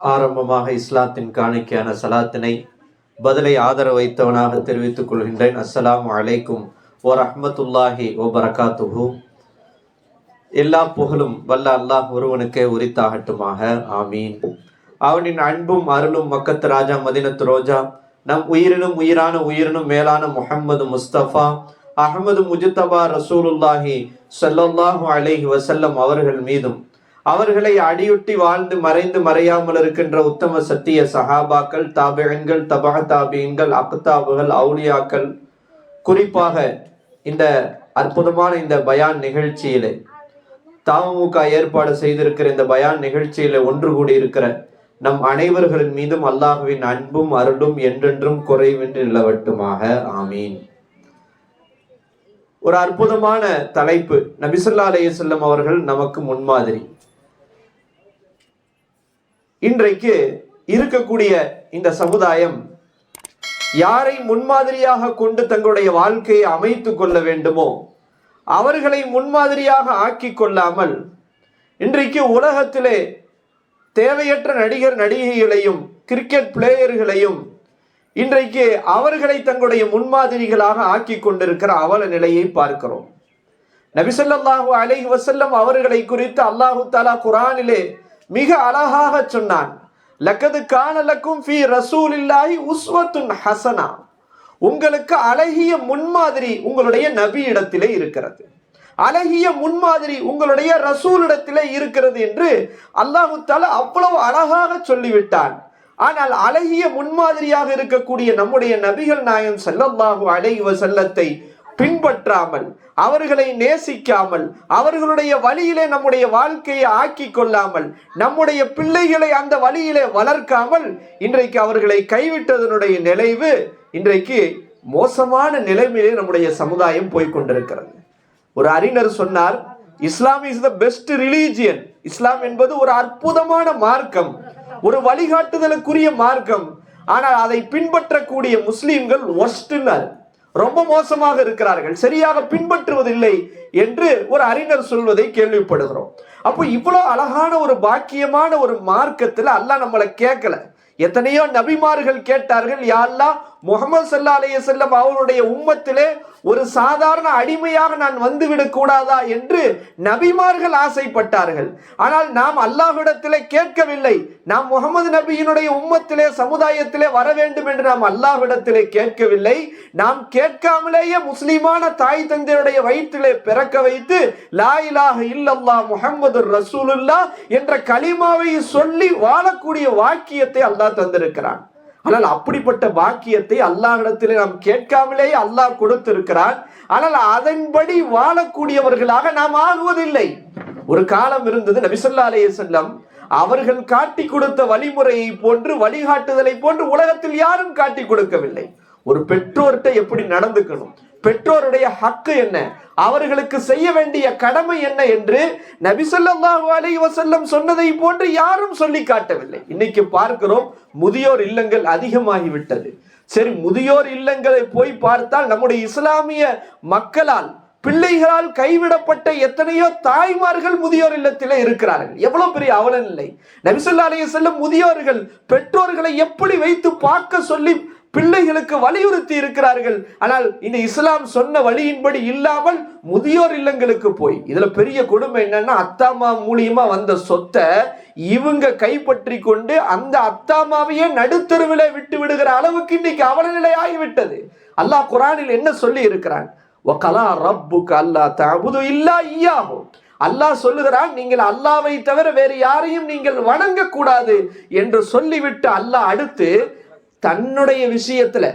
ஆரம்பமாக இஸ்லாத்தின் காணிக்கையான சலாத்தினை பதிலை ஆதரவு வைத்தவனாக தெரிவித்துக் கொள்கின்றேன். அஸ்லாம் அலைக்கும் ஓ ரஹ்மத்துல்லாஹி ஓ பரகாத்துஹூ எல்லா புகழும் வல்ல அல்லாஹ் ஒருவனுக்கே உரித்தாகட்டுமாக. ஆமீன். அவனின் அன்பும் அருளும் மக்கத்து ராஜா மதினத்து ரோஜா. நம் உயிரினும் உயிரான உயிரினும் மேலான முஹம்மது முஸ்தபா. அகமது முஜித்தபா ரசூலுல்லாஹி ஸல்லல்லாஹு அலைஹி வசல்லம் அவர்கள் மீதும் அவர்களை அடியொட்டி வாழ்ந்து மறைந்து மறையாமல் இருக்கின்ற உத்தம சத்திய சஹாபாக்கள் தாபியன்கள் தபா தாபியங்கள் அக்தாபுகள் அவுலியாக்கள் குறிப்பாக இந்த அற்புதமான இந்த பயான் நிகழ்ச்சியிலே தமுக ஏற்பாடு செய்திருக்கிற இந்த பயான் நிகழ்ச்சியில ஒன்று கூடி இருக்கிற நம் அனைவர்களின் மீதும் அல்லாஹுவின் அன்பும் அருளும் என்றென்றும் குறைவின்றி நிலவட்டுமாக. ஆமீன். ஒரு அற்புதமான தலைப்பு. நபிசுல்லா அலையம் அவர்கள் நமக்கு முன்மாதிரி. இன்றைக்கு இருக்கக்கூடிய இந்த சமுதாயம் யாரை முன்மாதிரியாக கொண்டு தங்களுடைய வாழ்க்கையை அமைத்து கொள்ள வேண்டுமோ அவர்களை முன்மாதிரியாக ஆக்கி கொள்ளாமல் இன்றைக்கு உலகத்திலே தேவையற்ற நடிகர் நடிகைகளையும் கிரிக்கெட் பிளேயர்களையும் இன்றைக்கு அவர்களை தங்களுடைய முன்மாதிரிகளாக ஆக்கி கொண்டிருக்கிற அவல நிலையை பார்க்கிறோம். நபிசல்லாஹு அலைஹி வசல்லம் அவர்களை குறித்து அல்லாஹு தாலா குரானிலே மிக அழகாக சொன்னான். லக்கது காணலக்கும் ஃபி ரசூலில்லாஹி உஸ்வத்துன் ஹசனா. உங்களுக்கு அழகிய முன்மாதிரி உங்களுடைய நபி இடத்திலே இருக்கிறது. அழகிய முன்மாதிரி உங்களுடைய ரசூலிடத்திலே இருக்கிறது என்று அல்லாஹு தால அவ்வளவு அழகாக சொல்லிவிட்டான். ஆனால் அழகிய முன்மாதிரியாக இருக்கக்கூடிய நம்முடைய நபிகள் நாயன் செல்லல்லாஹு அலைஹி செல்லத்தை பின்பற்றாமல் அவர்களை நேசிக்காமல் அவர்களுடைய வழியிலே நம்முடைய வாழ்க்கையை ஆக்கி கொள்ளாமல் நம்முடைய பிள்ளைகளை அந்த வழியிலே வளர்க்காமல் இன்றைக்கு அவர்களை கைவிட்டதனுடைய நிலைவு இன்றைக்கு மோசமான நிலைமையிலே நம்முடைய சமுதாயம் போய்கொண்டிருக்கிறது. ஒரு அறிஞர் சொன்னார் Islam is the best religion Islam என்பது ஒரு அற்புதமான மார்க்கம் ஒரு வழிகாட்டுதலுக்குரிய மார்க்கம். ஆனால் அதை பின்பற்றக்கூடிய முஸ்லீம்கள் ஒஸ்ட்னர் ரொம்ப மோசமாக இருக்கிறார்கள் சரியாக பின்பற்றுவதில்லை என்று ஒரு அறிஞர் சொல்வதை கேள்விப்படுகிறோம். அப்போ இவ்வளோ அழகான ஒரு பாக்கியமான ஒரு மார்க்கத்தில் அல்லாஹ் நம்மளை கேட்கல. எத்தனையோ நபிமார்கள் கேட்டார்கள் யாரெல்லாம் முகமது சல்லா அலைய செல்லம் அவருடைய உம்மத்திலே ஒரு சாதாரண அடிமையாக நான் வந்துவிடக் கூடாதா என்று நபிமார்கள் ஆசைப்பட்டார்கள். ஆனால் நாம் அல்லாஹ்விடத்திலே கேட்கவில்லை. நாம் முகமது நபியினுடைய உம்மத்திலே சமுதாயத்திலே வர வேண்டும் என்று நாம் அல்லாஹ்விடத்திலே கேட்கவில்லை. நாம் கேட்காமலேயே முஸ்லிமான தாய் தந்தையுடைய வயிற்றிலே பிறக்க வைத்து லா இலாஹ இல்லல்லா முகமது ரசூலுல்லா என்ற களிமாவை சொல்லி வாழக்கூடிய வாக்கியத்தை அல்லாஹ் தந்திருக்கிறான். ஆனால் அப்படிப்பட்ட பாக்கியத்தை அல்லாஹிடத்திலே நாம் கேட்காமலேயே அல்லாஹ் கொடுத்திருக்கிறான். ஆனால் அதன்படி வாழக்கூடியவர்களாக நாம் ஆகுவதில்லை. ஒரு காலம் இருந்தது நபிசல்லா அலைய செல்லம் அவர்கள் காட்டி கொடுத்த வழிமுறையை போன்று வழிகாட்டுதலை போன்று உலகத்தில் யாரும் காட்டி கொடுக்கவில்லை. ஒரு பெற்றோர்கிட்ட எப்படி நடந்துக்கணும்? பெற்றோருடைய ஹக்கு என்ன? அவர்களுக்கு செய்ய வேண்டிய கடமை என்ன என்று நபிசல்லாஹு அலை வசல்லம் சொன்னதை போன்று யாரும் சொல்லி காட்டவில்லை. இன்னைக்கு பார்க்கிறோம் முதியோர் இல்லங்கள் அதிகமாகிவிட்டது. சரி முதியோர் இல்லங்களை போய் பார்த்தால் நம்முடைய இஸ்லாமிய மக்களால் பிள்ளைகளால் கைவிடப்பட்ட எத்தனையோ தாய்மார்கள் முதியோர் இல்லத்தில் இருக்கிறார்கள். எவ்வளவு பெரிய அவலன் இல்லை நபிசுல்லா அலைய செல்லும் முதியோர்கள் பெற்றோர்களை எப்படி வைத்து பார்க்க சொல்லி பிள்ளைகளுக்கு வலியுறுத்தி இருக்கிறார்கள். ஆனால் இந்த இஸ்லாம் சொன்ன வழியின்படி இல்லாமல் முதியோர் இல்லங்களுக்கு போய் இதுல பெரிய கொடுமை என்னன்னா அத்தாமா மூலியமா வந்த சொத்தை இவங்க கைப்பற்றி கொண்டு அந்த அத்தாமாவையே நடுத்தருவில விட்டு விடுகிற அளவுக்கு இன்னைக்கு அவலநிலை ஆகிவிட்டது அல்லாஹ் குரானில் என்ன சொல்லி இருக்கிறான்? ஒகலா ரப்புக்கு அல்லா தபுது இல்லா ஐயாகும் அல்லாஹ் சொல்லுகிறான் நீங்கள் அல்லாவை தவிர வேறு யாரையும் நீங்கள் வணங்கக்கூடாது என்று சொல்லிவிட்டு அல்லாஹ் அடுத்து தன்னுடைய விஷயத்துல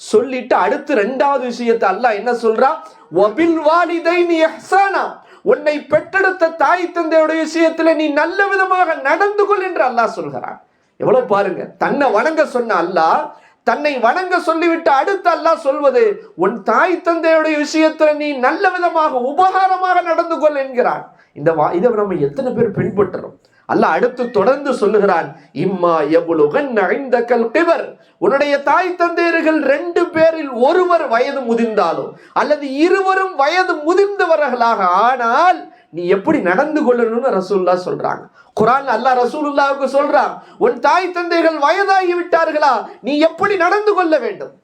சொல்லிட்டு அடுத்து ரெண்டாவது விஷயத்தை அல்லாஹ் என்ன சொல்றான் ஒபில் வாலிதை நீ எஹ்சானா உன்னை பெற்றெடுத்த தாய் தந்தையுடைய விஷயத்துல நீ நல்ல விதமாக நடந்து கொள் என்று அல்லாஹ் சொல்கிறான். எவ்வளவு பாருங்க. தன்னை வணங்க சொன்ன அல்லாஹ் தன்னை வணங்க சொல்லிவிட்டு அடுத்து அல்லாஹ் சொல்வது உன் தாய் தந்தையுடைய விஷயத்துல நீ நல்ல விதமாக உபகாரமாக நடந்து கொள் என்கிறான். இந்த வா- இதை நம்ம எத்தனை பேர் பின்பற்றுறோம்? அல்ல அடுத்து தொடர்ந்து சொல்லுகிறான் இம்மா எவ்வளவுகன் ஐந்த கிவர் உன்னுடைய தாய் தந்தையர்கள் ரெண்டு பேரில் ஒருவர் வயது முதிர்ந்தாலோ அல்லது இருவரும் வயது முதிர்ந்தவர்களாக ஆனால் நீ எப்படி நடந்து கொள்ளணும்னு ரசூல்லா சொல்றாங்க. குரான் அல்லாஹ் ரசூலுல்லாவுக்கு சொல்றான் உன் தாய் தந்தைகள் வயதாகி விட்டார்களா? நீ எப்படி நடந்து கொள்ள வேண்டும்?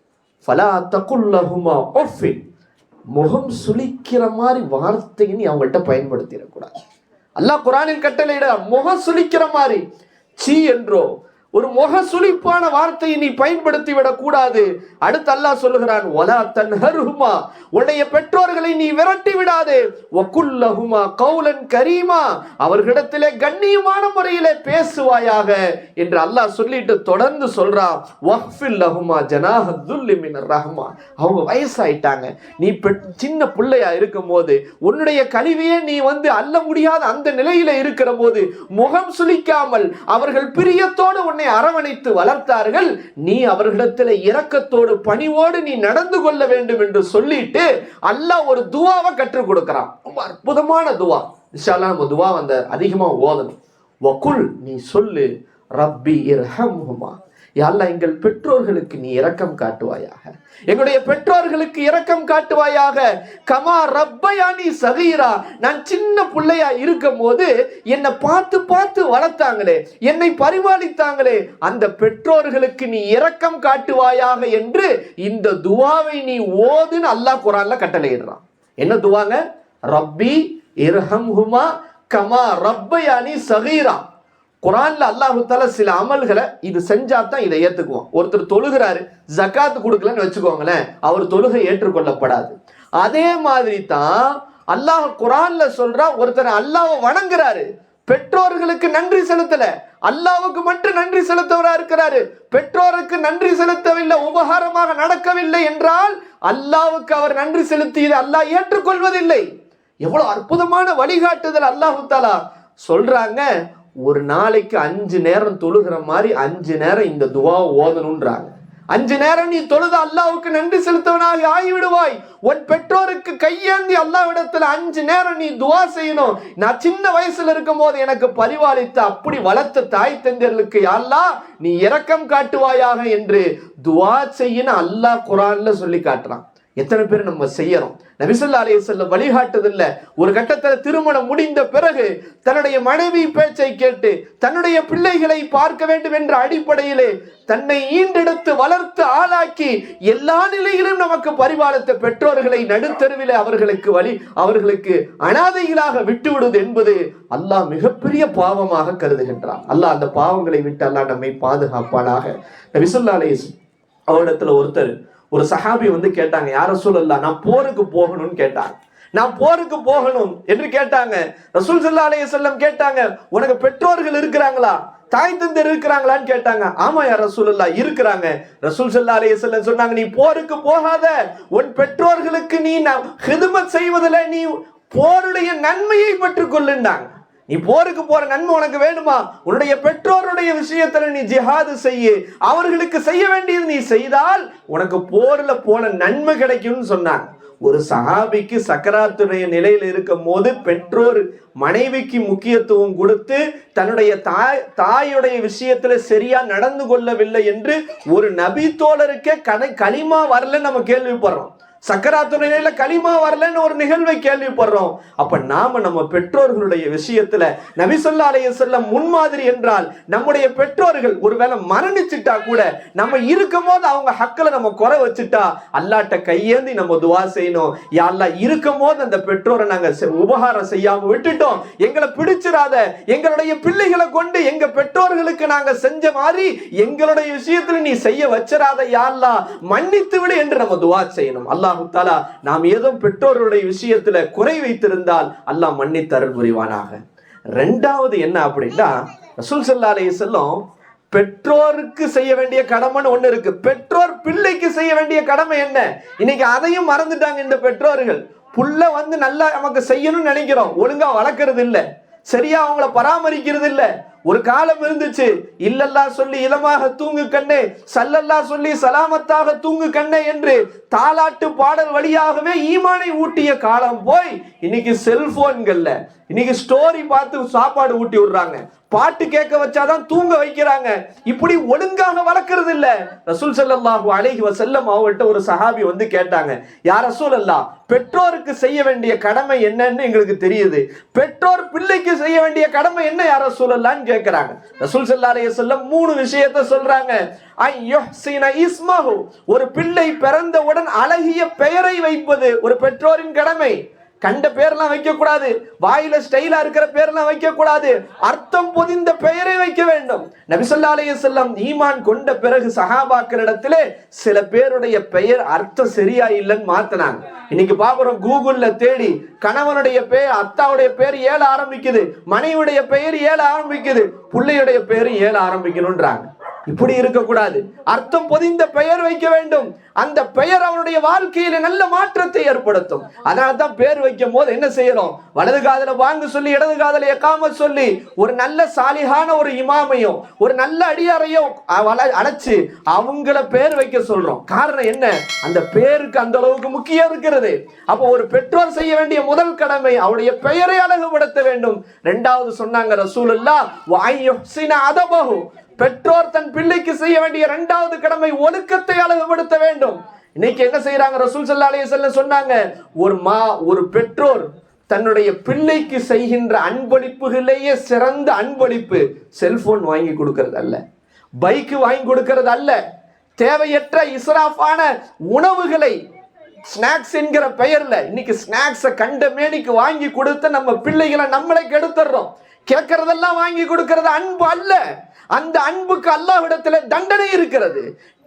ஃபலா தகுல்லஹுமா ஒஃபின் முகம் சுளிக்கிற மாதிரி வார்த்தையை நீ அவங்கள்ட்ட பயன்படுத்திடக்கூடாது. அல்லாஹ் குரானின் கட்டளையிட முகம் சுளிக்கிற மாதிரி சீ என்றோ ஒரு முக சுழிப்பான வார்த்தையை நீ பயன்படுத்தி விடக் கூடாது. அடுத்து அல்லாஹ் சொல்லுகிறான் ஒலா தன் ஹருமா உன்னைய பெற்றோர்களை நீ விரட்டி விடாதே. வகுல்லஹுமா கௌலன் கரீமா. அவர்களிடத்திலே கண்ணியமான முறையிலே பேசுவாயாக என்று அல்லாஹ் சொல்லிட்டு தொடர்ந்து சொல்றான். வஹ்ஃபில் லஹுமா ஜனாஹ மினர் ரஹ்மா. அவங்க வயசாயிட்டாங்க. நீ பெ- சின்ன பிள்ளையா இருக்கும் போது உன்னுடைய கழிவையே நீ வந்து அல்ல முடியாத அந்த நிலையில இருக்கிற போது முகம் சுழிக்காமல் அவர்கள் பிரியத்தோடு உன்னை அரவணைத்து வளர்த்தார்கள். நீ அவர்களிடத்தில் இரக்கத்தோடு பணிவோடு நீ நடந்து கொள்ள வேண்டும் என்று சொல்லிட்டு அல்லாஹ் ஒரு துவாவை கற்றுக் கொடுக்கிறான். ரொம்ப அற்புதமான துவா. இன்ஷால்லா நம்ம துவா வந்த அதிகமா ஓதணும். வகுல் நீ சொல்லு. ரப்பி இரஹம்ஹுமா. யாழ்லா எங்கள் பெற்றோர்களுக்கு நீ இரக்கம் காட்டுவாயாக. எங்களுடைய பெற்றோர்களுக்கு இரக்கம் காட்டுவாயாக. கமா ரப்பயானி சகீரா. நான் சின்ன பிள்ளையா இருக்கும் போது என்னை பார்த்து பார்த்து வளர்த்தாங்களே என்னை பரிபாலித்தாங்களே அந்த பெற்றோர்களுக்கு நீ இரக்கம் காட்டுவாயாக என்று இந்த துவாவை நீ ஓதுன்னு அல்லாஹ் குரான்ல கட்டளையிடுறான். என்ன துவாங்க? ரப்பி இரஹம்ஹுமா கமா ரப்பயானி சகீரா. குரான்ல அல்லாஹுத்தால சில அமல்களை இது செஞ்சா தான் இதை ஏத்துக்குவோம் ஒருத்தர் தொழுகிறாரு ஜகாத் கொடுக்கலன்னு வச்சுக்கோங்களேன் அவர் தொழுகை ஏற்றுக்கொள்ளப்படாது. அதே மாதிரி தான் அல்லாஹ் குரான்ல சொல்றா ஒருத்தர் அல்லாஹ்வை வணங்குறாரு பெற்றோர்களுக்கு நன்றி செலுத்தல அல்லாவுக்கு மட்டும் நன்றி செலுத்தவரா இருக்கிறாரு பெற்றோருக்கு நன்றி செலுத்தவில்லை உபகாரமாக நடக்கவில்லை என்றால் அல்லாவுக்கு அவர் நன்றி செலுத்தியது அல்லாஹ் ஏற்றுக்கொள்வதில்லை. எவ்வளவு அற்புதமான வழிகாட்டுதல் அல்லாஹு தாலா சொல்றாங்க. ஒரு நாளைக்கு அஞ்சு நேரம் தொழுகிற மாதிரி அஞ்சு நேரம் இந்த துவா ஓதணுன்றாங்க அஞ்சு நேரம் நீ தொழுது அல்லாவுக்கு நன்றி செலுத்தவனாக ஆகிவிடுவாய். உன் பெற்றோருக்கு கையேந்தி அல்லாவிடத்துல அஞ்சு நேரம் நீ துவா செய்யணும். நான் சின்ன வயசுல இருக்கும் போது எனக்கு பரிவாளித்த அப்படி வளர்த்த தாய் தந்தர்களுக்கு யாரா நீ இரக்கம் காட்டுவாயாக என்று துவா செய்யணும் அல்லாஹ் குரான்ல சொல்லி காட்டுறான். எத்தனை பேர் நம்ம செய்யறோம்? நபிசல்லா அலைய செல்ல வழிகாட்டுதில்ல. ஒரு கட்டத்தில் திருமணம் முடிந்த பிறகு தன்னுடைய மனைவி பேச்சை கேட்டு தன்னுடைய பிள்ளைகளை பார்க்க வேண்டும் என்ற அடிப்படையிலே தன்னை ஈண்டெடுத்து வளர்த்து ஆளாக்கி எல்லா நிலையிலும் நமக்கு பரிபாலித்த பெற்றோர்களை நடுத்தருவிலே அவர்களுக்கு வழி அவர்களுக்கு அனாதைகளாக விட்டுவிடுவது என்பது அல்லாஹ் மிகப்பெரிய பாவமாக கருதுகின்றார் அல்லாஹ் அந்த பாவங்களை விட்டு அல்லாஹ் நம்மை பாதுகாப்பானாக. நபிசல்லா அலைய அவரிடத்துல ஒருத்தர் ஒரு சஹாபி வந்து கேட்டாங்க யார சொல்லலாம் நான் போருக்கு போகணும்னு கேட்டாங்க. நான் போருக்கு போகணும். என்று கேட்டாங்க. ரசூல் சல்லா அலைய செல்லம் கேட்டாங்க உனக்கு பெற்றோர்கள் இருக்கிறாங்களா? தாய் தந்தர் இருக்கிறாங்களான்னு கேட்டாங்க. ஆமா யார் ரசூலுல்லா இருக்கிறாங்க. ரசூல் சல்லா அலைய செல்லம் சொன்னாங்க நீ போருக்கு போகாத. உன் பெற்றோர்களுக்கு நீ நான் ஹிதுமத் செய்வதில் நீ போருடைய நன்மையை பெற்றுக்கொள்ளுண்டாங்க நீ போருக்கு போற நன்மை உனக்கு வேணுமா உன்னுடைய பெற்றோருடைய விஷயத்துல நீ ஜிஹாது செய்ய. அவர்களுக்கு செய்ய வேண்டியது நீ செய்தால் உனக்கு போர்ல போன நன்மை கிடைக்கும்னு சொன்னாங்க. ஒரு சஹாபிக்கு சக்கராத்துடைய நிலையில் இருக்கும் போது பெற்றோர் மனைவிக்கு முக்கியத்துவம் கொடுத்து தன்னுடைய தாய் தாயுடைய விஷயத்துல சரியா நடந்து கொள்ளவில்லை என்று ஒரு நபி தோழருக்கே கடை களிமா வரல நம்ம கேள்விப்படுறோம். சக்கராத்து நிலையில களிமா வரலன்னு ஒரு நிகழ்வை கேள்விப்படுறோம். அப்ப நாம நம்ம பெற்றோர்களுடைய விஷயத்துல நபிசல்லா அலைய செல்ல முன்மாதிரி என்றால் நம்முடைய பெற்றோர்கள் ஒருவேளை மரணிச்சுட்டா கூட நம்ம இருக்கும் போது அவங்க ஹக்கில் நம்ம குறை வச்சுட்டா அல்லாட்ட கையேந்தி நம்ம துவா செய்யணும். யாரெல்லாம் இருக்கும் போது அந்த பெற்றோரை நாங்க உபகாரம் செய்யாம விட்டுட்டோம். எங்களை பிடிச்சிடாத எங்களுடைய பிள்ளைகளை கொண்டு எங்க பெற்றோர்களுக்கு நாங்க செஞ்ச மாதிரி எங்களுடைய விஷயத்துல நீ செய்ய வச்சிடாத யாரெல்லாம் மன்னித்து விடு என்று நம்ம துவா செய்யணும். அல்லாஹு தாலா நாம் ஏதோ பெற்றோருடைய விஷயத்துல குறை வைத்திருந்தால் அல்லாஹ் மன்னித்து அருள் புரிவானாக. ரெண்டாவது என்ன அப்படின்னா ரசூல் ஸல்லல்லாஹு அலைஹி செல்லம் பெற்றோருக்கு செய்ய வேண்டிய கடமைன்னு ஒண்ணு இருக்கு. பெற்றோர் பிள்ளைக்கு செய்ய வேண்டிய கடமை என்ன? இன்னைக்கு அதையும் மறந்துட்டாங்க இந்த பெற்றோர்கள். புள்ள வந்து நல்லா நமக்கு செய்யணும்னு நினைக்கிறோம். ஒழுங்கா வளர்க்கறது இல்லை. சரியா அவங்கள பராமரிக்கிறது இல்ல. ஒரு காலம் இருந்துச்சு. இல்லல்லா சொல்லி இளமாக தூங்கு கண்ணே சல்லல்லா சொல்லி சலாமத்தாக தூங்கு கண்ணே என்று தாலாட்டு பாடல் வழியாகவே ஈமானை ஊட்டிய காலம் போய் இன்னைக்கு செல்போன்கள்ல இன்னைக்கு ஸ்டோரி பார்த்து சாப்பாடு ஊட்டி விடுறாங்க. பாட்டு கேட்க வச்சாதான் தூங்க வைக்கிறாங்க. இப்படி ஒழுங்காக வளர்க்கறது இல்ல ரசூல் ஸல்லல்லாஹு அழகி வசல்லம் அவங்கள்ட்ட ஒரு சஹாபி வந்து கேட்டாங்க யார் ரசூல் அல்லா பெற்றோருக்கு செய்ய வேண்டிய கடமை என்னன்னு எங்களுக்கு தெரியுது. பெற்றோர் பிள்ளைக்கு செய்ய வேண்டிய கடமை என்ன யார அல்லான்னு கேட்கிறாங்க. ரசூல் ஸல்லல்லாஹு சொல்ல மூணு விஷயத்த சொல்றாங்க. ஒரு பிள்ளை பிறந்தவுடன் அழகிய பெயரை வைப்பது ஒரு பெற்றோரின் கடமை. கண்ட பேர்லாம் வைக்க கூடாது வாயில ஸ்டைலா இருக்கிற பேர்லாம் வைக்க கூடாது அர்த்தம் பொதிந்த பெயரை வைக்க வேண்டும். நபிசல்லா அலைய செல்லம் ஈமான் கொண்ட பிறகு சஹாபாக்களிடத்திலே சில பேருடைய பெயர் அர்த்தம் சரியா இல்லைன்னு மாத்தினாங்க. இன்னைக்கு பாக்குறோம் கூகுள்ல தேடி கணவனுடைய பெயர் அத்தாவுடைய பெயர் ஏழ ஆரம்பிக்குது. மனைவியுடைய பெயர் ஏழ ஆரம்பிக்குது. பிள்ளையுடைய பெயர் ஏழ ஆரம்பிக்கணும்ன்றாங்க. இப்படி இருக்கக்கூடாது. அர்த்தம் பொதிந்த பெயர் வைக்க வேண்டும். அந்த பெயர் அவனுடைய வாழ்க்கையில நல்ல மாற்றத்தை ஏற்படுத்தும். அதனால தான் பேர் வைக்கும் போது என்ன செய்யறோம் வலது காதல வாங்க சொல்லி இடது காதல எக்காம சொல்லி ஒரு நல்ல சாலிகான ஒரு இமாமையும் ஒரு நல்ல அடியாரையும் அழைச்சு அவங்கள பேர் வைக்க சொல்றோம். காரணம் என்ன? அந்த பேருக்கு அந்த அளவுக்கு முக்கியம் இருக்கிறது. அப்போ ஒரு பெற்றோர் செய்ய வேண்டிய முதல் கடமை அவருடைய பெயரை அழகுபடுத்த வேண்டும். ரெண்டாவது சொன்னாங்க ரசூலுல்லா வாயுஹ்சின அதபகு பெற்றோர் தன் பிள்ளைக்கு செய்ய வேண்டிய இரண்டாவது கடமை ஒழுக்கத்தை அழகுபடுத்த வேண்டும். இன்னைக்கு என்ன செய்யறாங்க ரசூல் சல்லா அலைய சொன்னாங்க ஒரு மா ஒரு பெற்றோர் தன்னுடைய பிள்ளைக்கு செய்கின்ற அன்பளிப்புகளையே சிறந்த அன்பளிப்பு செல்போன் வாங்கி கொடுக்கறது அல்ல பைக்கு வாங்கி கொடுக்கறது அல்ல தேவையற்ற இஸ்ராஃபான உணவுகளை ஸ்நாக்ஸ் என்கிற பெயர்ல இன்னைக்கு ஸ்நாக்ஸை கண்ட மேனிக்கு வாங்கி கொடுத்து நம்ம பிள்ளைகளை நம்மளே கெடுத்துடுறோம். கேட்கறதெல்லாம் வாங்கி கொடுக்கறது அன்பு அல்ல. அந்த அன்புக்கு அல்லாஹ்விடத்தில் தண்டனை இருக்கிறது.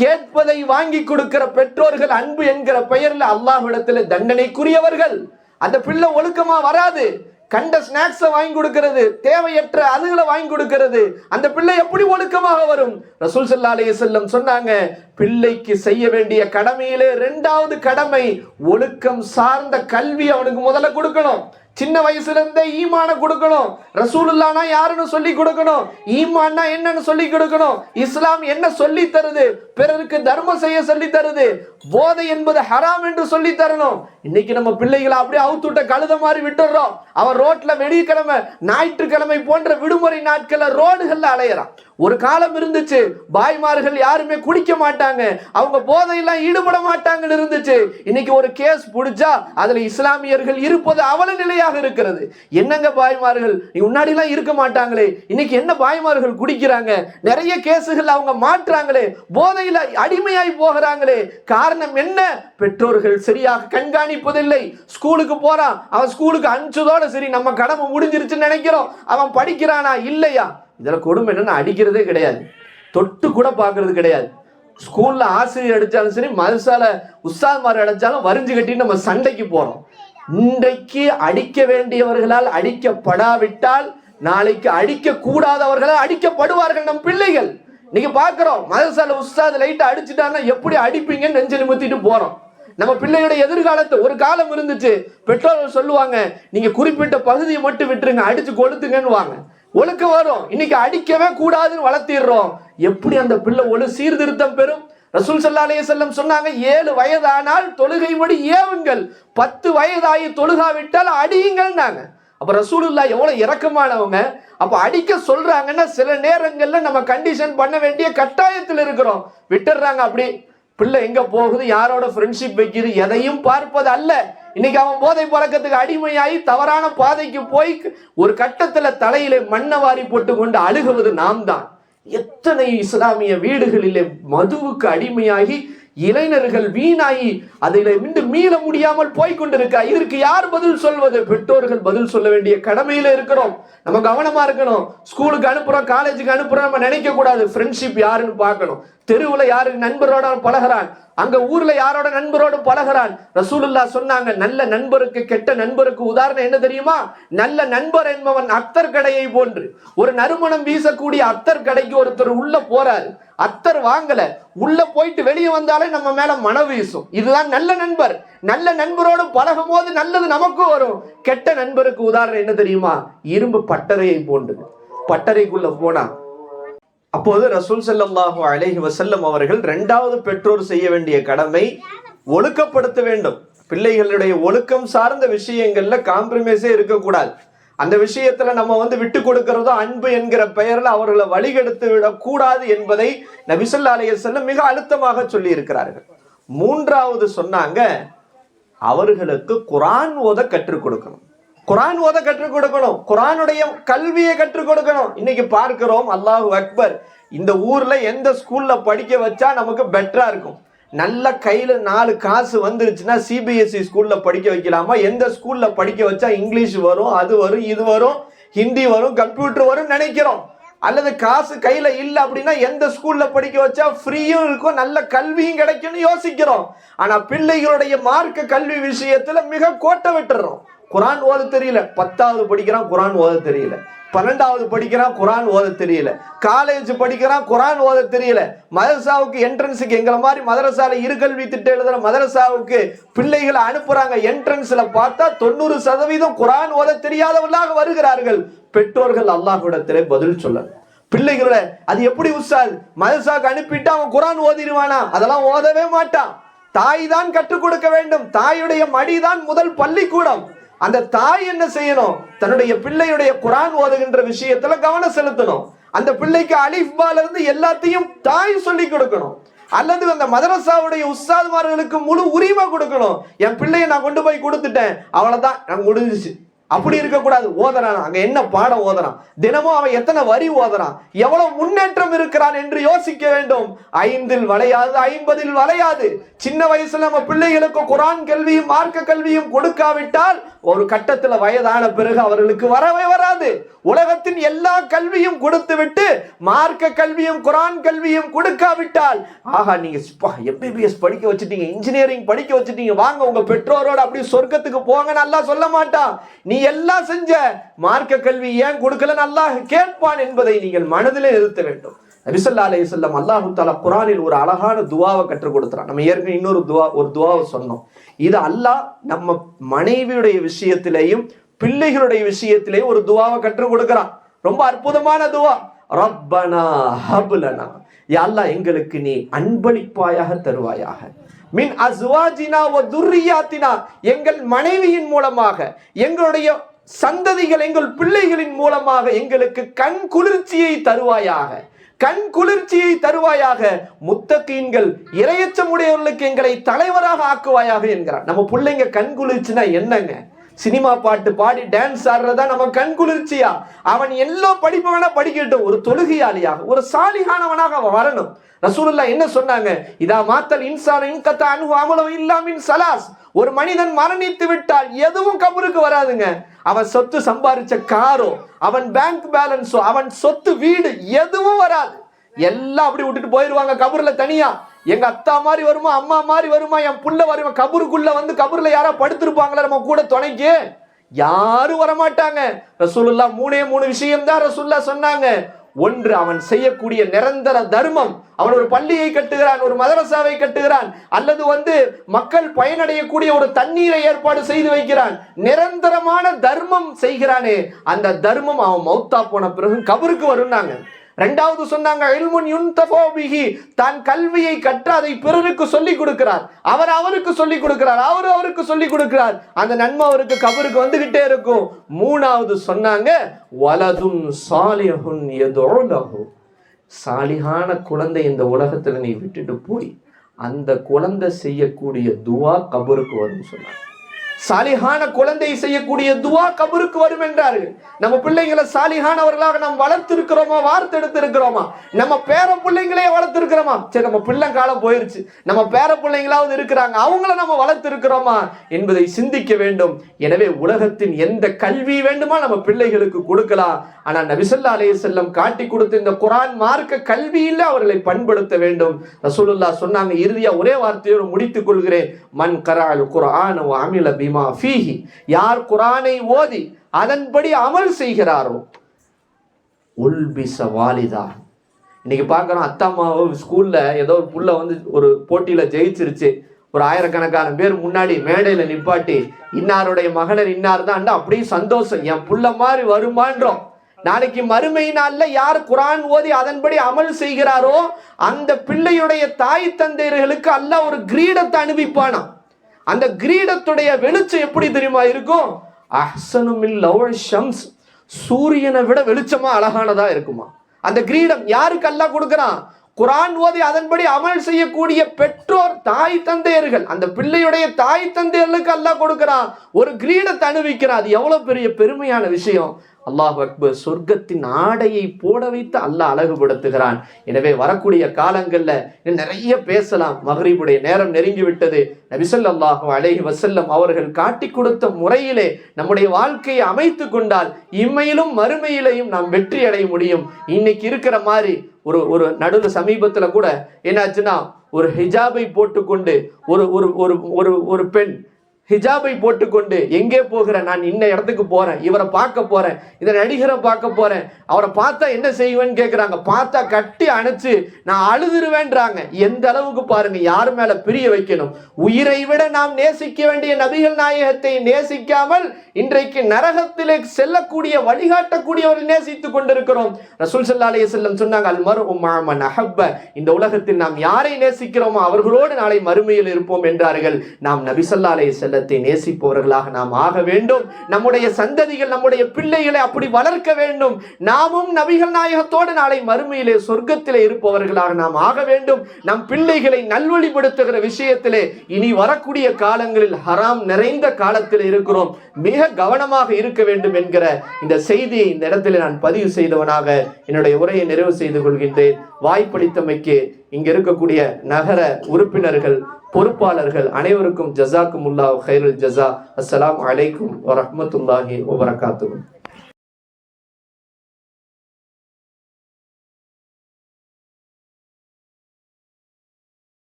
கேட்பதை வாங்கி கொடுக்கிற பெற்றோர்கள் அன்பு என்கிற பெயர்ல அல்லாஹ்விடத்தில் தண்டனைக்குரியவர்கள். அந்த பிள்ளை ஒழுக்கமா வராது. கண்ட ஸ்நாக்ஸை வாங்கி கொடுக்கிறது. தேவையற்ற அதுகளை வாங்கி கொடுக்கிறது. அந்த பிள்ளை எப்படி ஒழுக்கமாக வரும்? ரசூல் சல்லா அலைய செல்லம் சொன்னாங்க பிள்ளைக்கு செய்ய வேண்டிய கடமையிலே ரெண்டாவது கடமை ஒழுக்கம் சார்ந்த கல்வி அவனுக்கு முதல்ல கொடுக்கணும். சின்ன வயசுல இருந்தே ஈமான கொடுக்கணும். ரசூலுல்லானா யாருன்னு சொல்லி கொடுக்கணும். ஈமான்னா என்னன்னு சொல்லி கொடுக்கணும். இஸ்லாம் என்ன சொல்லி தருது? பிறருக்கு தர்மம் செய்ய சொல்லி தருது. போதை என்பது ஹராம் என்று சொல்லி தரணும். இன்னைக்கு நம்ம பிள்ளைகளை அப்படியே அவுத்துட்ட கழுத மாதிரி விட்டுடுறோம். அவன் ரோட்ல வெடிக்கிழமை ஞாயிற்றுக்கிழமை போன்ற விடுமுறை நாட்கள்ல ரோடுகள்ல அலையறான். ஒரு காலம் இருந்துச்சு. பாய்மார்கள் யாருமே குடிக்க மாட்டாங்க. அவங்க போதையெல்லாம் ஈடுபட மாட்டாங்கன்னு இருந்துச்சு. இன்னைக்கு ஒரு கேஸ் பிடிச்சா அதுல இஸ்லாமியர்கள் இருப்பது அவல நிலையாக இருக்கிறது. என்னங்க பாய்மார்கள்? முன்னாடி எல்லாம் இருக்க மாட்டாங்களே. இன்னைக்கு என்ன பாய்மார்கள் குடிக்கிறாங்க? நிறைய கேஸுகள் அவங்க மாற்றாங்களே. போதையில அடிமையாய் போகிறாங்களே. காரணம் என்ன? பெற்றோர்கள் சரியாக கண்காணிப்பதில்லை. ஸ்கூலுக்கு போறான். அவன் ஸ்கூலுக்கு அனுப்பிச்சதோட சரி நம்ம கடமை முடிஞ்சிருச்சுன்னு நினைக்கிறோம். அவன் படிக்கிறானா? இல்லையா? இதில் கொடுமை என்னென்னு அடிக்கிறதே கிடையாது. தொட்டு கூட பார்க்கறது கிடையாது. ஸ்கூலில் ஆசிரியர் அடித்தாலும் சரி மதுசால உஸ்தாத்மார் அடிச்சாலும் வரிஞ்சு கட்டி நம்ம சண்டைக்கு போகிறோம் இன்றைக்கு அடிக்க வேண்டியவர்களால் அடிக்கப்படாவிட்டால் நாளைக்கு அடிக்க கூடாதவர்களால் அடிக்கப்படுவார்கள் நம் பிள்ளைகள். இன்னைக்கு பார்க்குறோம் மதசால உஸ்தாத் லைட்டை அடிச்சுட்டாங்கன்னா எப்படி அடிப்பீங்கன்னு நெஞ்சு நிமித்திட்டு போகிறோம் நம்ம பிள்ளையோட எதிர்காலத்தை ஒரு காலம் இருந்துச்சு. பெற்றோர்கள் சொல்லுவாங்க நீங்க குறிப்பிட்ட பகுதியை மட்டும் விட்டுருங்க அடிச்சு கொளுத்துங்கன்னு வாங்க ஒழுக்கம் வரும். இன்னைக்கு அடிக்கவே கூடாதுன்னு வளர்த்திடுறோம். எப்படி அந்த பிள்ளை ஒழு சீர்திருத்தம் பெறும்? ரசூல் சல்லா அலைஹி செல்லம் சொன்னாங்க ஏழு வயதானால் தொழுகை மொழி ஏவுங்கள். பத்து வயதாகி தொழுகாவிட்டால் அடியுங்கள்னாங்க. அப்ப ரசூலுல்லா எவ்வளவு இறக்கமானவங்க அப்ப அடிக்க சொல்றாங்கன்னா சில நேரங்கள்ல நம்ம கண்டிஷன் பண்ண வேண்டிய கட்டாயத்தில் இருக்கிறோம். விட்டுடுறாங்க அப்படி. பிள்ளை எங்க போகுது? யாரோட ஃப்ரெண்ட்ஷிப் வைக்கிறது எதையும் பார்ப்பது அல்ல. இன்னைக்கு அவன் போதை பழக்கத்துக்கு அடிமையாகி தவறான பாதைக்கு போய் ஒரு கட்டத்துல தலையில மண்ணை வாரி போட்டு கொண்டு அழுகுவது நாம் தான் எத்தனை இஸ்லாமிய வீடுகளிலே மதுவுக்கு அடிமையாகி இளைஞர்கள் வீணாகி அதில் மீண்டும் மீள முடியாமல் போய்கொண்டிருக்கா? இதற்கு யார் பதில் சொல்வது? பெற்றோர்கள் பதில் சொல்ல வேண்டிய கடமையில இருக்கிறோம். நம்ம கவனமா இருக்கணும். ஸ்கூலுக்கு அனுப்புறோம் காலேஜுக்கு அனுப்புறோம் நம்ம நினைக்க கூடாது ஃப்ரெண்ட்ஷிப் யாருன்னு பார்க்கணும். தெருவுல யாரு நண்பரோட பழகுறான்? அங்க ஊர்ல யாரோட நண்பரோடு பழகுறான்? ரசூலுல்லா சொன்னாங்க நல்ல நண்பருக்கு கெட்ட நண்பருக்கு உதாரணம் என்ன தெரியுமா? நல்ல நண்பர் என்பவன் அத்தர் கடையை போன்று. ஒரு நறுமணம் வீசக்கூடிய அத்தர் கடைக்கு ஒருத்தர் உள்ள போறாரு. அத்தர் வாங்கல. உள்ள போயிட்டு வெளியே வந்தாலே நம்ம மேல மன வீசும். இதுதான் நல்ல நண்பர். நல்ல நண்பரோடு பழகும் போது நல்லது நமக்கும் வரும். கெட்ட நண்பருக்கு உதாரணம் என்ன தெரியுமா? இரும்பு பட்டறையை போன்று பட்டறைக்குள்ள போனா அப்போது ரசூல் ஸல்லல்லாஹு அலேஹி வசல்லம் அவர்கள் ரெண்டாவது பெற்றோர் செய்ய வேண்டிய கடமை ஒழுக்கப்படுத்த வேண்டும். பிள்ளைகளுடைய ஒழுக்கம் சார்ந்த விஷயங்கள்ல காம்ப்ரமைஸே இருக்கக்கூடாது. அந்த விஷயத்துல நம்ம வந்து விட்டு கொடுக்கறதோ அன்பு என்கிற பெயர்ல அவர்களை வழிகெடுத்து விடக்கூடாது என்பதை நபிசல்லா அலைய செல்லம் மிக அழுத்தமாக சொல்லி இருக்கிறார்கள் மூன்றாவது சொன்னாங்க அவர்களுக்கு குரான் ஓத கற்றுக் கொடுக்கணும். குரான் ஓத கற்றுக் கொடுக்கணும். குரானுடைய கல்வியை கற்றுக் கொடுக்கணும். இன்னைக்கு பார்க்கிறோம் அல்லாஹு அக்பர். இந்த ஊர்ல எந்த ஸ்கூல்ல படிக்க வச்சா நமக்கு பெட்டரா இருக்கும். நல்ல கையில் நாலு காசு வந்துருச்சுன்னா சிபிஎஸ்சி ஸ்கூலில் படிக்க வைக்கலாமா? எந்த ஸ்கூலில் படிக்க வச்சா இங்கிலீஷ் வரும் அது வரும் இது வரும் ஹிந்தி வரும் கம்ப்யூட்டர் வரும் நினைக்கிறோம். அல்லது காசு கையில் இல்லை அப்படின்னா எந்த ஸ்கூலில் படிக்க வச்சா ஃப்ரீயும் இருக்கும் நல்ல கல்வியும் கிடைக்கும்னு யோசிக்கிறோம். ஆனால் பிள்ளைகளுடைய மார்க்க கல்வி விஷயத்தில் மிக கோட்டை விட்டுறோம். குரான் ஓத தெரியல. பத்தாவது படிக்கிறான் குரான் ஓத தெரியல. பன்னெண்டாவது படிக்கிறான் குரான் ஓத தெரியல. காலேஜ் படிக்கிறான் குரான் ஓத தெரியல. மதரசாவுக்கு என்ட்ரன்ஸுக்கு எங்களை மாதிரி மதரசால இருகல்வி திட்டம் எழுதுற மதரசாவுக்கு பிள்ளைகளை அனுப்புறாங்க. என்ட்ரன்ஸ்ல பார்த்தா தொண்ணூறு சதவீதம் குரான் ஓத தெரியாதவர்களாக வருகிறார்கள். பெற்றோர்கள் அல்லாஹ்விடத்திலே பதில் சொல்லணும் பிள்ளைகளோட அது எப்படி உஸ்தாத்? மதரசாவுக்கு அனுப்பிட்டு அவன் குரான் ஓதிடுவானா? அதெல்லாம் ஓதவே மாட்டான். தாய் தான் கற்றுக் கொடுக்க வேண்டும். தாயுடைய மடிதான் முதல் பள்ளிக்கூடம். அந்த தாய் என்ன செய்யணும்? தன்னுடைய பிள்ளையுடைய குரான் ஓதுகின்ற விஷயத்துல கவனம் செலுத்தணும். அந்த பிள்ளைக்கு அலிஃபால இருந்து எல்லாத்தையும் தாய் சொல்லி கொடுக்கணும். அல்லது அந்த மதரசாவுடைய உஸ்தாதுமார்களுக்கு முழு உரிமை கொடுக்கணும். என் பிள்ளையை நான் கொண்டு போய் கொடுத்துட்டேன். அவ்வளவுதான். நான் முடிஞ்சிச்சு. அப்படி இருக்கக்கூடாது. ஓதுறான். அங்க என்ன பாடம் ஓதுறான்? தினமும் அவன் எத்தனை வரி ஓதுறான்? எவ்வளவு முன்னேற்றம் இருக்கிறான் என்று யோசிக்க வேண்டும். ஐந்தில் வளையாது ஐம்பதில் வளையாது. சின்ன வயசுல நம்ம பிள்ளைகளுக்கு குரான் கல்வியும் மார்க்க கல்வியும் கொடுக்காவிட்டால் ஒரு கட்டத்துல வயதான பிறகு அவர்களுக்கு வரவே வராது. உலகத்தின் எல்லா கல்வியும் கொடுத்துவிட்டு மார்க்க கல்வியும் குரான் கல்வியும் கொடுக்காவிட்டால் ஆகா நீங்க எம்பிபிஎஸ் படிக்க வச்சுட்டீங்க இன்ஜினியரிங் படிக்க வச்சுட்டீங்க வாங்க உங்க பெற்றோரோட அப்படி சொர்க்கத்துக்கு போங்க நல்லா சொல்ல மாட்டான். நீ எல்லாம் செஞ்ச மார்க்க கல்வி ஏன் கொடுக்கல நல்லா கேட்பான் என்பதை நீங்கள் மனதிலே நிறுத்த வேண்டும். நபிசல்லா அலைஹி சொல்லம் அல்லாஹு தாலா குரானில் ஒரு அழகான துவாவை கற்றுக் கொடுத்துறான் நம்ம ஏற்கனவே இன்னொரு துவா ஒரு துவாவை சொன்னோம். இது அல்லாஹ் நம்ம மனைவியுடைய விஷயத்திலையும் பிள்ளைகளுடைய விஷயத்திலே ஒரு துவாவை கற்றுக் கொடுக்கிறான். ரொம்ப அற்புதமான துவா. ரப்பனா ஹபுலனா. யாழ்லா எங்களுக்கு நீ அன்பளிப்பாயாக தருவாயாக. மின் அசுவாஜினா வ துர்ரியாத்தினா. எங்கள் மனைவியின் மூலமாக எங்களுடைய சந்ததிகள் எங்கள் பிள்ளைகளின் மூலமாக எங்களுக்கு கண் குளிர்ச்சியை தருவாயாக. கண் குளிர்ச்சியை தருவாயாக. முத்தக்கீன்கள் இரையச்சமுடையவர்களுக்கு எங்களை தலைவராக ஆக்குவாயாக என்கிறார் நம்ம பிள்ளைங்க கண் குளிர்ச்சினா என்னங்க? சினிமா பாட்டு பாடி டான்ஸ் ஆடுறதா நம்ம கண் குளிர்ச்சியா? அவன் எல்லோ படிப்பவனா படிக்கட்டும். ஒரு தொழுகையாளியாக ஒரு சாலிகானவனாக அவன் வரணும். ரசூலுல்லா என்ன சொன்னாங்க? இதா மாத்தல் இன்சான இன்கத்த அனு அமலம் இல்லாமின் சலாஸ். ஒரு மனிதன் மரணித்து விட்டால் எதுவும் கபருக்கு வராதுங்க. அவன் சொத்து சம்பாதிச்ச காரோ அவன் பேங்க் பேலன்ஸோ அவன் சொத்து வீடு எதுவும் வராது. எல்லாம் அப்படி விட்டுட்டு போயிருவாங்க கபூர்ல தனியா. எங்க அத்தா மாதிரி வருமா அம்மா மாதிரி வருமா என் புள்ள வருமா? கபருக்குள்ள வந்து கபூர்ல யாரா படுத்திருப்பாங்களா? நம்ம கூட துணைக்கு? யாரும் வரமாட்டாங்க. ரசூலுல்லா மூணே மூணு விஷயம் தான் ரசூல்லா சொன்னாங்க. ஒன்று அவன் செய்யக்கூடிய நிரந்தர தர்மம். அவன் ஒரு பள்ளியை கட்டுகிறான் ஒரு மதரசாவை கட்டுகிறான் அல்லது வந்து மக்கள் பயனடையக்கூடிய ஒரு தண்ணீரை ஏற்பாடு செய்து வைக்கிறான். நிரந்தரமான தர்மம் செய்கிறானே. அந்த தர்மம் அவன் மௌத்தா போன பிறகு கபருக்கு வரும்னாங்க. ரெண்டாவது சொன்னாங்க இல்முன் யுன்தஃபோ தான் கல்வியை கற்று அதை பிறருக்கு சொல்லி கொடுக்கிறார். அவர் அவருக்கு சொல்லி கொடுக்கிறார் அவர் அவருக்கு சொல்லி கொடுக்கிறார். அந்த நன்மை அவருக்கு கபருக்கு வந்துகிட்டே இருக்கும். மூணாவது சொன்னாங்க வலதுன் சாலிஹுன் எதோலகு சாலிகான குழந்தை இந்த உலகத்தில் நீ விட்டுட்டு போய் அந்த குழந்தை செய்யக்கூடிய துவா கபருக்கு வரும்னு சொன்னாங்க. சாலிகான குழந்தை செய்யக்கூடிய துவா கபருக்கு வரும் என்றார்கள் நம்ம பிள்ளைங்களை சாலிகானவர்களாக நாம் வளர்த்திருக்கிறோமா வார்த்தெடுத்திருக்கிறோமா? நம்ம பேர பிள்ளைங்களே வளர்த்திருக்கிறோமா? சரி நம்ம பிள்ளை காலம் போயிருச்சு. நம்ம பேர பிள்ளைங்களாவது இருக்கிறாங்க. அவங்கள நம்ம வளர்த்திருக்கிறோமா என்பதை சிந்திக்க வேண்டும். எனவே உலகத்தின் எந்த கல்வி வேண்டுமா நம்ம பிள்ளைகளுக்கு கொடுக்கலாம். ஆனா நபிசல்லா அலைஹி செல்லம் காட்டி கொடுத்த இந்த குரான் மார்க்க கல்வியில் அவர்களை பண்படுத்த வேண்டும். ரசூலுல்லா சொன்னாங்க இறுதியா ஒரே வார்த்தையோடு முடித்துக் கொள்கிறேன். மன் கரால் குரான் அமில பிமா ஃபீஹி. யார் குரானை ஓதி அதன்படி அமல் செய்கிறாரோ உல்பிச வாலிதா. இன்னைக்கு பார்க்குறோம் அத்தாம்மாவை ஸ்கூலில் ஏதோ ஒரு புள்ள வந்து ஒரு போட்டியில் ஜெயிச்சிருச்சு. ஒரு ஆயிரக்கணக்கான பேர் முன்னாடி மேடையில் நிப்பாட்டி இன்னாருடைய மகனர் இன்னார் தான் அப்படியே சந்தோஷம். என் புள்ள மாதிரி வருமான்றோம். நாளைக்கு மறுமை நாளில் யார் குரான் ஓதி அதன்படி அமல் செய்கிறாரோ அந்த பிள்ளையுடைய தாய் தந்தையர்களுக்கு அல்ல ஒரு கிரீடத்தை அனுப்பிப்பானாம். அந்த கிரீடத்துடைய வெளிச்சம் எப்படி தெரியுமா இருக்கும்? அஹ்சனுமில் லவல் ஷம்ஸ். சூரியனை விட வெளிச்சமா அழகானதா இருக்குமா? அந்த கிரீடம் யாருக்கு அல்லாஹ் கொடுக்குறான்? குரான் ஓதி அதன்படி அமல் செய்யக்கூடிய பெற்றோர் தாய் தந்தையர்கள் அந்த பிள்ளையுடைய தாய் தந்தையர்களுக்கு அல்லாஹ் கொடுக்கிறான். ஒரு கிரீடத்தை அணிவிக்கிறான். அது எவ்வளவு பெரிய பெருமையான விஷயம். அல்லாஹ் அக்பர் சொர்க்கத்தின் ஆடையை போட வைத்து அல்லாஹ் அழகுபடுத்துகிறான். எனவே வரக்கூடிய காலங்களில் நிறைய பேசலாம். மகரீபுடைய நேரம் நெருங்கி விட்டது. நபிசல்லாஹு அலைஹி வசல்லம் அவர்கள் காட்டி கொடுத்த முறையிலே நம்முடைய வாழ்க்கையை அமைத்து கொண்டால் இம்மையிலும் மறுமையிலையும் நாம் வெற்றி அடைய முடியும். இன்னைக்கு இருக்கிற மாதிரி ஒரு ஒரு நடுவு சமீபத்தில் கூட என்னாச்சுன்னா ஒரு ஹிஜாபை போட்டுக்கொண்டு ஒரு ஒரு ஒரு ஒரு ஒரு பெண் ஹிஜாபை போட்டுக்கொண்டு எங்கே போகிறேன் நான் இன்ன இடத்துக்கு போகிறேன் இவரை பார்க்க போகிறேன் இதை நடிகரை பார்க்க போகிறேன் அவரை பார்த்தா என்ன செய்வேன்னு கேட்குறாங்க பார்த்தா கட்டி அணைச்சு நான் அழுதுருவேன்றாங்க. எந்த அளவுக்கு பாருங்கள் யார் மேலே பிரிய வைக்கணும்? உயிரை விட நாம் நேசிக்க வேண்டிய நபிகள் நாயகத்தை நேசிக்காமல் இன்றைக்கு நரகத்திலே செல்லக்கூடிய வழிகாட்டக்கூடியவர்கள் நேசித்து கொண்டிருக்கிறோம். ரசூல் சல்லா அலைஹி செல்லம் சொன்னாங்க அல் மரு உம்மாமன் அஹப்ப இந்த உலகத்தில் நாம் யாரை நேசிக்கிறோமோ அவர்களோடு நாளை மறுமையில் இருப்போம் என்றார்கள். நாம் நபி ஸல்லல்லாஹு அலைஹி செல்லத்தை நேசிப்பவர்களாக நாம் ஆக வேண்டும். நம்முடைய சந்ததிகள் நம்முடைய பிள்ளைகளை அப்படி வளர்க்க வேண்டும். நாமும் நபிகள் நாயகத்தோடு நாளை மறுமையிலே சொர்க்கத்திலே இருப்பவர்களாக நாம் ஆக வேண்டும். நம் பிள்ளைகளை நல்வழிப்படுத்துகிற விஷயத்திலே இனி வரக்கூடிய காலங்களில் ஹராம் நிறைந்த காலத்தில் இருக்கிறோம். மிக கவனமாக இருக்க வேண்டும் என்கிற இந்த செய்தியை இந்த இடத்துல நான் பதிவு செய்தவனாக என்னுடைய உரையை நிறைவு செய்து கொள்கின்றேன். வாய்ப்பளித்தமைக்கு இங்க இருக்கக்கூடிய நகர உறுப்பினர்கள் பொறுப்பாளர்கள் அனைவருக்கும் ஜசாக்கும் உல்லா ஹைருல் ஜசா அஸ்லாம் அலைக்கும் வரமத்துல்லாஹி வபரகாத்துஹு